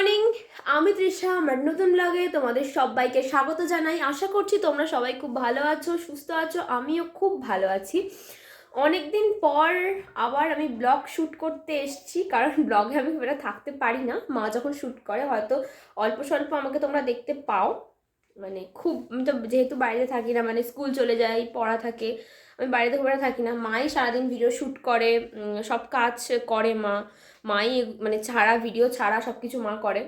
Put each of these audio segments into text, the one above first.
Morning আমি তৃষা, আমার নতুন ব্লগে তোমাদের সবাইকে স্বাগত জানাই। আশা করছি তোমরা সবাই খুব ভালো আছো, সুস্থ আছো, আমিও খুব ভালো আছি। অনেক দিন পর আবার আমি ব্লগ শ্যুট করতে এসেছি, কারণ ব্লগে আমি খুব থাকতে পারি না। মা যখন শ্যুট করে, হয়তো অল্প স্বল্প আমাকে তোমরা দেখতে পাও। মানে খুব, আমি তো যেহেতু বাইরে থাকি না মানে স্কুল চলে যাই, পড়া থাকে, আমি বাইরে খুব একটা থাকি না। মাই সারাদিন ভিডিও শ্যুট করে সব কাজ করে মা। মাই মানে ছাড়া ভিডিও ছাড়া সব কিছু মা করে।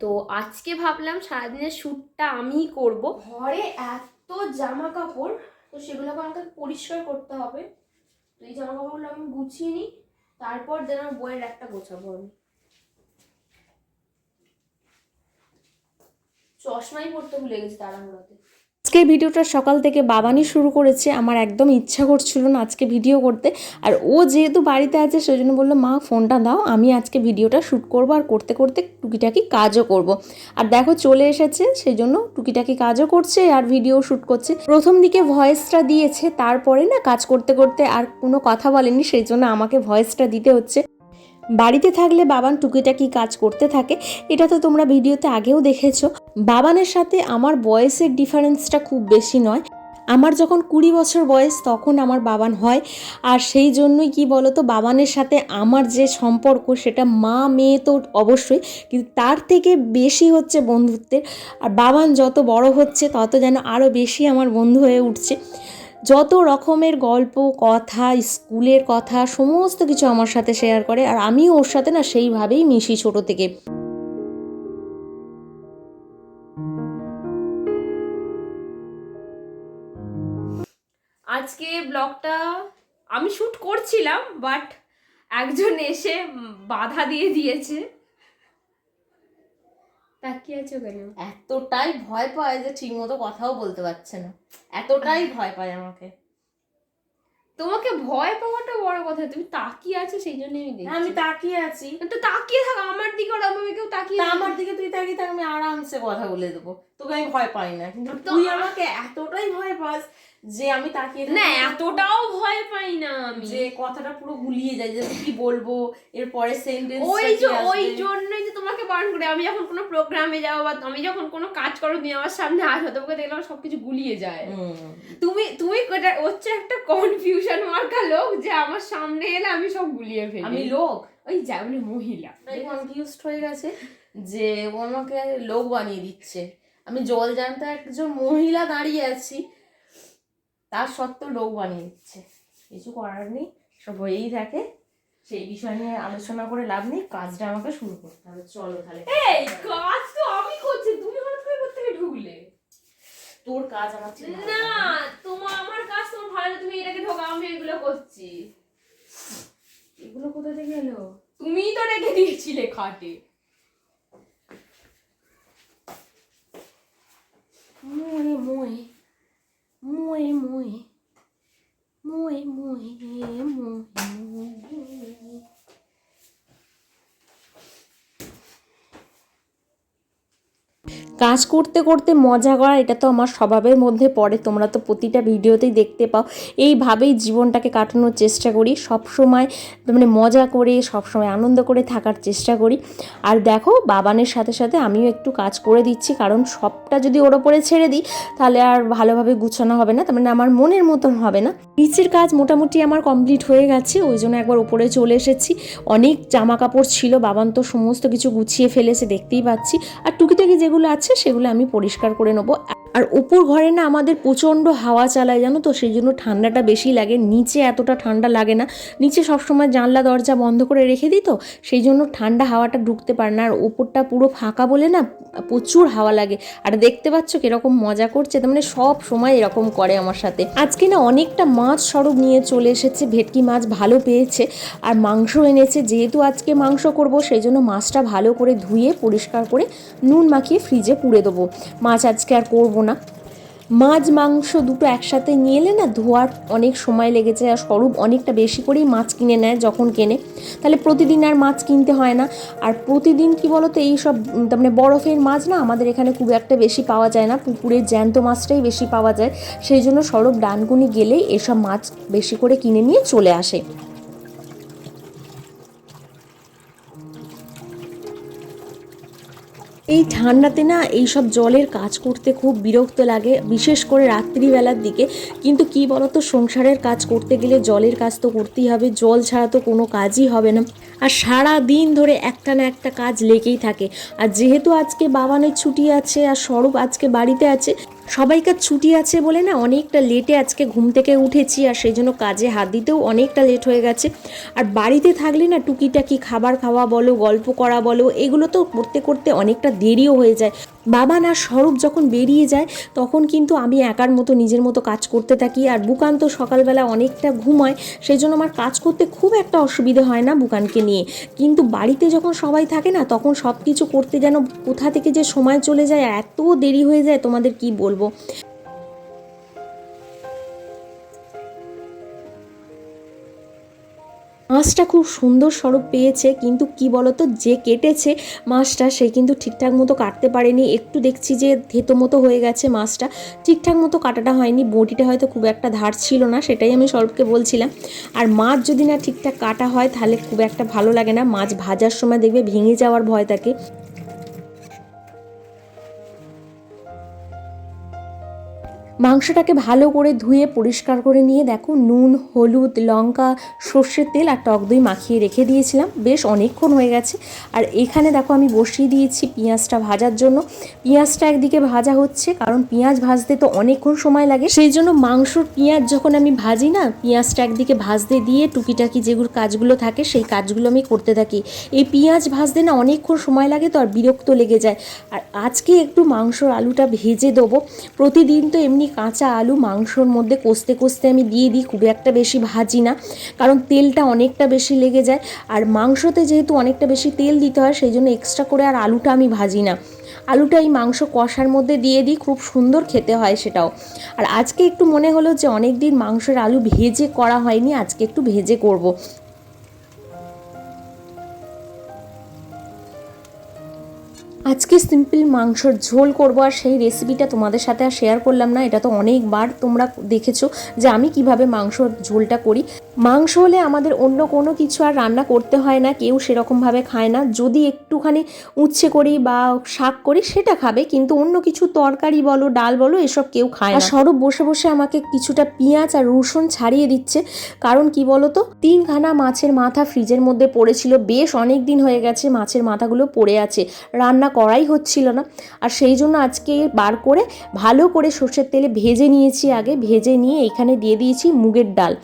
তো আজকে ভাবলাম সারাদিনের শ্যুটটা আমিই করব। ঘরে এত জামা কাপড় তো সেগুলোকে আমাকে পরিষ্কার করতে হবে। তো এই জামা কাপড়গুলো আমি গুছিয়ে নিই, তারপর যেন বইয়ের একটা গোছাবো আমি। চশমাই পড়তে ভুলে গেছি তাড়াহুড়োতে আজকের ভিডিওটা সকাল থেকে বাবানি শুরু করেছে, আমার একদম ইচ্ছা করছিল না আজকে ভিডিও করতে। আর ও যেহেতু বাড়িতে আছে সেই জন্য বলল, মা, ফোনটা দাও, আমি আজকে ভিডিওটা শ্যুট করব আর করতে করতে টুকিটাকি কাজও করব। আর দেখো, চলে এসেছে সেই জন্য টুকিটাকি কাজও করছে আর ভিডিও শ্যুট করছে। প্রথম দিকে ভয়েসটা দিয়েছে, তারপরে না কাজ করতে করতে আর কোনো কথা বলেনি সেই জন্য আমাকে ভয়েসটা দিতে হচ্ছে। বাড়িতে থাকলে বাবান টুকিটাকি কাজ করতে থাকে, এটা তো তোমরা ভিডিওতে আগেও দেখেছ। বাবানের সাথে আমার বয়সের ডিফারেন্সটা খুব বেশি নয়। আমার যখন কুড়ি বছর বয়স তখন আমার বাবান হয়, আর সেই জন্যই কি বলতো, বাবানের সাথে আমার যে সম্পর্ক সেটা মা মেয়ে তো অবশ্যই, কিন্তু তার থেকে বেশি হচ্ছে বন্ধুত্বের। আর বাবান যত বড় হচ্ছে তত যেন আরও বেশি আমার বন্ধু হয়ে উঠছে। যত রকমের গল্প, কথা, স্কুলের কথা, সমস্ত কিছু আমার সাথে শেয়ার করে আর আমিও ওর সাথে না সেইভাবেই মিশি ছোট থেকে। আজকে ব্লগটা আমি শ্যুট করছিলাম বাট একজন এসে বাধা দিয়ে দিয়েছে। তাকিয়ে আছো কেন? এতটাই ভয় পায় যে ঠিক মতো কথাও বলতে পারছে না। এতটাই ভয় পায় আমাকে। তোমাকে ভয় পাওয়াটা বড় কথা তুমি তাকিয়ে আছো সেই জন্য আমি দেখছি। আমি তাকিয়ে আছি। তো তাকিয়ে থাক আমার দিকে ওরা কেউ তাকিয়ে আমার দিকে তুই তাকিয়ে থাক আমি আরামসে কথা বলে দেবো। তোকে আমি ভয় পাই না কিন্তু তুই আমাকে এতটাই ভয় পাস যে আমি তাকিয়ে না এতটাও ভয় পাই না আমি। যে কথাটা পুরো গুলিয়ে যায় যে কি বলব? এর পরে সেন্টেন্স ওই যে ওই জন্যই যে তোমাকে বারণ করে আমি যখন কোনো প্রোগ্রামে যাব বা আমি যখন কোনো কাজ করো তুমি আমার সামনে আসো তোমাকে দেখলাম সবকিছু গুলিয়ে যায়। তুমি তুমি হচ্ছে একটা কনফিউশন মার্কা লোক যে আমার সামনে এলে আমি সব গুলিয়ে ফেলি। আমি লোক? ওই যা মানে মহিলা। কনফিউজড হয়ে গেছে যে ও আমাকে লোক বানিয়ে দিচ্ছে। আমি জল জানতে একজন মহিলা দাঁড়িয়ে আছি। তার সত্ত্বেও লোক বানিয়ে দিচ্ছে। কিছু করার নেই সব হয়েই থাকে। সেই বিষয় নিয়ে আলোচনা করে লাভ নেই কাজটা আমাকে শুরু করতে হবে। চলো তাহলে। এই কাজ তো আমি করছি তুমি হঠাৎ করে করতে ঢুকলে? তোর কাজ আমার না তোমার আমার কাজ তোমার ভালো তুমি এটাকে ঢোকা আমি এগুলো করছি। এগুলো কোথা থেকে এলো? তুমিই তো রেখে দিয়েছিলে খাটে। মোয়ে মোয়ে মোয়ে মোয়ে মোয়ে মোয়ে মোয়ে কাজ করতে করতে মজা করা, এটা তো আমার স্বভাবের মধ্যে পড়ে। তোমরা তো প্রতিটা ভিডিওতেই দেখতে পাও। এইভাবেই জীবনটাকে কাটানোর চেষ্টা করি। সব সময় মানে মজা করে সব সময় আনন্দ করে থাকার চেষ্টা করি। আর দেখো, বাবানের সাথে সাথে আমিও একটু কাজ করে দিচ্ছি। কারণ সবটা যদি ওর ওপরে ছেড়ে দিই, তাহলে আর ভালোভাবে গুছানো হবে না। তার মানে আমার মনের মতন হবে না। নিচের কাজ মোটামুটি আমার কমপ্লিট হয়ে গেছে। ওই জন্য একবার ওপরে চলে এসেছি। অনেক জামা কাপড় ছিল। বাবান তো সমস্ত কিছু গুছিয়ে ফেলেছে, দেখতেই পাচ্ছি। আর টুকিটাকি যেগুলো আছে সেগুলো আমি পরিষ্কার করে নেব। আর উপর ঘরে না আমাদের প্রচণ্ড হাওয়া চালায়, জানো তো? সেই জন্য ঠান্ডাটা বেশি লাগে। নিচে এতটা ঠান্ডা লাগে না। নিচে সবসময় জানলা, দরজা বন্ধ করে রেখে দিই তো? সেই জন্য ঠান্ডা হাওয়াটা ঢুকতে পারে না। আর ওপরটা পুরো ফাঁকা বলে না প্রচুর হাওয়া লাগে। আর দেখতে পাচ্ছ কীরকম মজা করছে? তার মানে সব সময় এরকম করে আমার সাথে। আজকে না অনেকটা মাছ সরব নিয়ে চলে এসেছে। ভেটকি মাছ ভালো পেয়েছে। আর মাংস এনেছে। যেহেতু আজকে মাংস করব, সেই জন্য মাছটা ভালো করে ধুয়ে, পরিষ্কার করে নুন মাখিয়ে ফ্রিজে পুড়ে দেবো। মাছ আজকে আর করব না। মাছ, মাংস দুটো একসাথে নিয়ে এলে না ধোয়ার অনেক সময় লেগেছে আর স্বরূপ অনেকটা বেশি করেই মাছ কিনে নেয় যখন কেনে। তাহলে প্রতিদিন আর মাছ কিনতে হয় না। আর প্রতিদিন কি বলতো, এই সব মানে বরফের মাছ না আমাদের এখানে খুব একটা বেশি পাওয়া যায় না। পুকুরের জ্যান্ত মাছটাই বেশি পাওয়া যায়। সেই জন্য সরব ডানকুনি গেলেই এসব মাছ বেশি করে কিনে নিয়ে চলে আসে। এই ঠান্ডাতে না এইসব জলের কাজ করতে খুব বিরক্ত লাগে, বিশেষ করে রাত্রিবেলার দিকে। কিন্তু কি বলতো, সংসারের কাজ করতে গেলে জলের কাজ তো করতেই হবে, জল ছাড়া তো কোনো কাজই হবে না। আর সারা দিন ধরে একটা না একটা কাজ লেগেই থাকে। আর যেহেতু আজকে বাবানের ছুটি আছে, আর স্বরূপ আজকে বাড়িতে আছে সবাইকার ছুটি আছে বলে না অনেকটা লেটে আজকে ঘুম থেকে উঠেছি আর সেই জন্য কাজে হাত দিতেও অনেকটা লেট হয়ে গেছে। আর বাড়িতে থাকলে না টুকিটাকি খাবার খাওয়া বলো, গল্প করা বলো, এগুলো তো করতে করতে অনেকটা দেরিও হয়ে যায়। বাবা না স্বরূপ যখন বেরিয়ে যায়, তখন কিন্তু আমি একার মতো নিজের মতো কাজ করতে থাকি আর বুকান তো সকালবেলা অনেকটা ঘুমায়, সেই জন্য আমার কাজ করতে খুব একটা অসুবিধে হয় না বুকানকে নিয়ে। কিন্তু বাড়িতে যখন সবাই থাকে না, তখন সব কিছু করতে যেন কোথা থেকে যে সময় চলে যায়, এত দেরি হয়ে যায়, তোমাদের কি বলব মাছটা খুব সুন্দর স্বরূপ পেয়েছে, কিন্তু কি বলতো, যে কেটেছে মাছটা সে কিন্তু ঠিকঠাক মতো কাটতে পারেনি। একটু দেখছি যে থেতো মতো হয়ে গেছে মাছটা। ঠিকঠাক মতো কাটাটা হয়নি, বটিটা হয়তো খুব একটা ধার ছিল না, সেটাই আমি স্বরূপকে বলছিলাম। আর মাছ যদি না ঠিকঠাক কাটা হয়, তাহলে খুব একটা ভালো লাগে না। মাছ ভাজার সময় দেখবে ভেঙে যাওয়ার ভয় থাকে। মাংসটাকে ভালো করে ধুয়ে পরিষ্কার করে নিয়ে দেখো, নুন, হলুদ, লঙ্কা, সর্ষের তেল আর টক দই মাখিয়ে রেখে দিয়েছিলাম। বেশ অনেকক্ষণ হয়ে গেছে। আর এখানে দেখো আমি বসিয়ে দিয়েছি পেঁয়াজটা ভাজার জন্য। পেঁয়াজটা একদিকে ভাজা হচ্ছে, কারণ পেঁয়াজ ভাজতে তো অনেকক্ষণ সময় লাগে। সেই জন্য মাংসর পেঁয়াজ যখন আমি ভাজি না, পেঁয়াজটা একদিকে ভাজতে দিয়ে টুকিটাকি যেগুলো কাজগুলো থাকে, সেই কাজগুলো আমি করতে থাকি। এই পেঁয়াজ ভাজতে না অনেকক্ষণ সময় লাগে, তো আর বিরক্ত লেগে যায়। আর আজকে একটু মাংসর আলুটা ভেজে দেবো। প্রতিদিন তো এমনি কাঁচা আলু, মাংসর মধ্যে কষতে কষতে আমি দিয়ে দিই, খুব একটা বেশি ভাজি না, কারণ তেলটা অনেকটা বেশি লেগে যায়। আর মাংসতে যেহেতু অনেকটা বেশি তেল দিতে হয়, সেই জন্য এক্সট্রা করে আর আলুটা আমি ভাজি না। আলুটা এই মাংস কষার মধ্যে দিয়ে দিই, খুব সুন্দর খেতে হয় সেটাও। আর আজকে একটু মনে হলো যে অনেক দিন মাংসের আলু ভেজে করা হয়নি, আজকে একটু ভেজে করব। আজকে সিম্পল মাংসর ঝোল করব আর সেই রেসিপিটা তোমাদের সাথে আর শেয়ার করলাম না, এটা তো অনেকবার তোমরা দেখেছ যে আমি কীভাবে মাংসর ঝোলটা করি। মাংস হলে আমাদের অন্য কোনো কিছু আর রান্না করতে হয় না, কেউ সেরকমভাবে খায় না। যদি একটুখানি উচ্ছে করি বা শাক করি সেটা খাবে, কিন্তু অন্য কিছু তরকারি বলো, ডাল বলো, এসব কেউ খায় না। স্বরূপ বসে বসে আমাকে কিছুটা পেঁয়াজ আর রসুন ছাড়িয়ে দিচ্ছে। কারণ কি বলতো? তিনখানা মাছের মাথা ফ্রিজের মধ্যে পড়েছিল। বেশ অনেক দিন হয়ে গেছে মাছের মাথাগুলো পড়ে আছে। রান্না করাই হচ্ছিল না। আর সেই জন্য আজকে বার করে ভালো করে সর্ষের তেলে ভেজে নিয়েছি আগে। ভেজে নিয়ে এখানে দিয়ে দিয়েছি মুগের ডাল।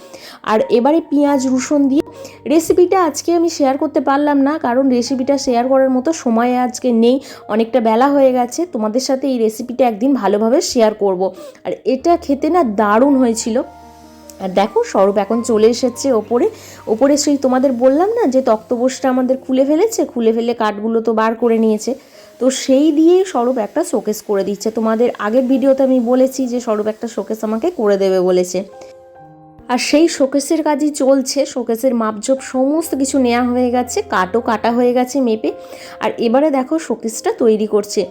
আর এবারে পেঁয়াজ, রসুন দিয়ে রেসিপিটা আজকে আমি শেয়ার করতে পারলাম না, কারণ রেসিপিটা শেয়ার করার মতো সময় আজকে নেই, অনেকটা বেলা হয়ে গেছে। তোমাদের সাথে এই রেসিপিটা একদিন ভালোভাবে শেয়ার করব। আর এটা খেতে না দারুণ হয়েছিল। আর দেখো স্বরূপ এখন চলে এসেছে ওপরে। ওপরে সেই তোমাদের বললাম না যে তক্তবোসটা আমাদের খুলে ফেলেছে? খুলে ফেলে কাঠগুলো তো বার করে নিয়েছে। তো সেই দিয়েই স্বরূপ একটা শোকেস করে দিচ্ছে। তোমাদের আগের ভিডিওতে আমি বলেছি যে স্বরূপ একটা শোকেস আমাকে করে দেবে বলেছে। আর সেই শোকেসের কাজই চলছে। শোকেসের মাপজোপ সমস্ত কিছু নেওয়া হয়ে গেছে, কাটও কাটা হয়ে গেছে মেপে। আর এবারে দেখো শোকেসটা তৈরি করছে।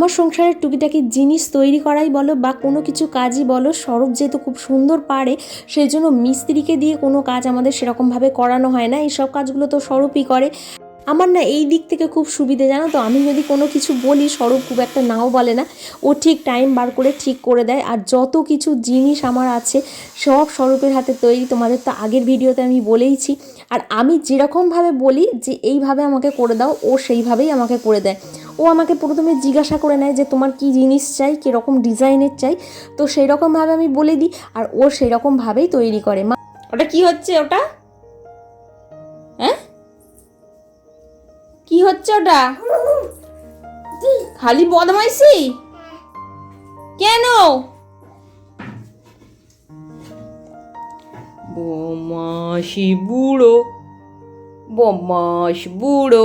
আমার সংসারের টুকিটাকি জিনিস তৈরি করাই বলো বা কোনো কিছু কাজই বলো সরব যেহেতু খুব সুন্দর পারে সেই জন্য মিস্ত্রিকে দিয়ে কোনো কাজ আমাদের সেরকমভাবে করানো হয় না। এইসব কাজগুলো তো স্বরূপই করে। আমার না এই দিক থেকে খুব সুবিধে, জানো তো? আমি যদি কোনো কিছু বলি, স্বরূপ খুব একটা নাও বলে না। ও ঠিক টাইম বার করে ঠিক করে দেয়। আর যত কিছু জিনিস আমার আছে, সব স্বরূপের হাতে তৈরি। তোমাদের তো আগের ভিডিওতে আমি বলেইছি। আর আমি যেরকমভাবে বলি যে, এইভাবে আমাকে করে দাও, ও সেইভাবেই আমাকে করে দেয়। ও আমাকে প্রথমে জিজ্ঞাসা করে নেয় যে, তোমার কি জিনিস চাই? কীরকম ডিজাইনের চাই? তো সেই রকমভাবে আমি বলে দিই, আর ও সেই রকমভাবেই তৈরি করে। মা ওটা কি হচ্ছে ওটা? হচ্ছে ওটা? খালি বদমাইশি? কেন? বমাসি বুড়ো বমাস বুড়ো।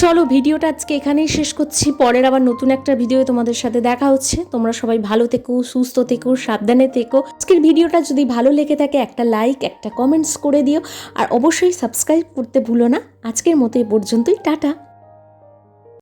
চলো ভিডিওটা আজকে এখানেই শেষ করছি। পরের আবার নতুন একটা ভিডিও তোমাদের সাথে দেখা হচ্ছে। তোমরা সবাই ভালো থেকো, সুস্থ থেকো, সাবধানে থেকো। আজকের ভিডিওটা যদি ভালো লেগে থাকে, একটা লাইক একটা কমেন্টস করে দিও। আর অবশ্যই সাবস্ক্রাইব করতে ভুলো না। আজকের মতো এ পর্যন্তই। টাটা!